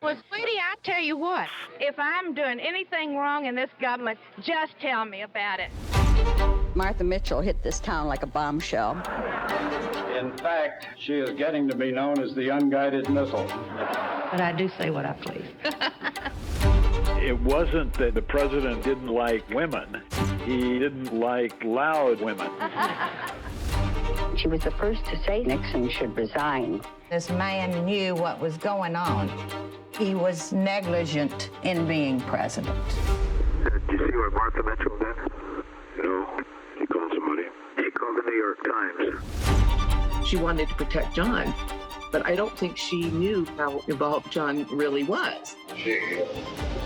Well, sweetie, I tell you what, if I'm doing anything wrong in this government, just tell me about it. Martha Mitchell hit this town like a bombshell. In fact, she is getting to be known as the unguided missile. But I do say what I please. It wasn't that the president didn't like women. He didn't like loud women. She was the first to say Nixon should resign. This man knew what was going on. He was negligent in being president. Uh, did you see what Martha Mitchell did? No. She called somebody. She called the New York Times. She wanted to protect John, but I don't think she knew how involved John really was. She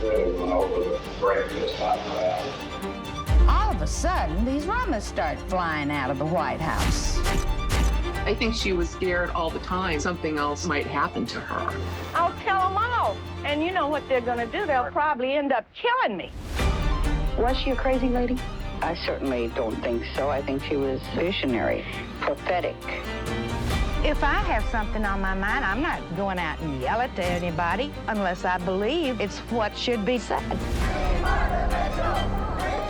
really went over the break this time. All of a sudden, these rumors start flying out of the White House. I think she was scared all the time something else might happen to her. I'll tell them all. And you know what they're going to do? They'll probably end up killing me. Was she a crazy lady? I certainly don't think so. I think she was visionary, prophetic. If I have something on my mind, I'm not going out and yell it to anybody unless I believe it's what should be said.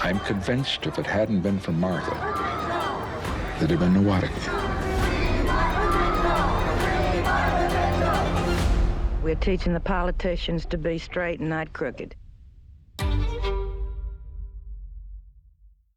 I'm convinced if it hadn't been for Martha, there'd have been no Watergate. We're teaching the politicians to be straight and not crooked.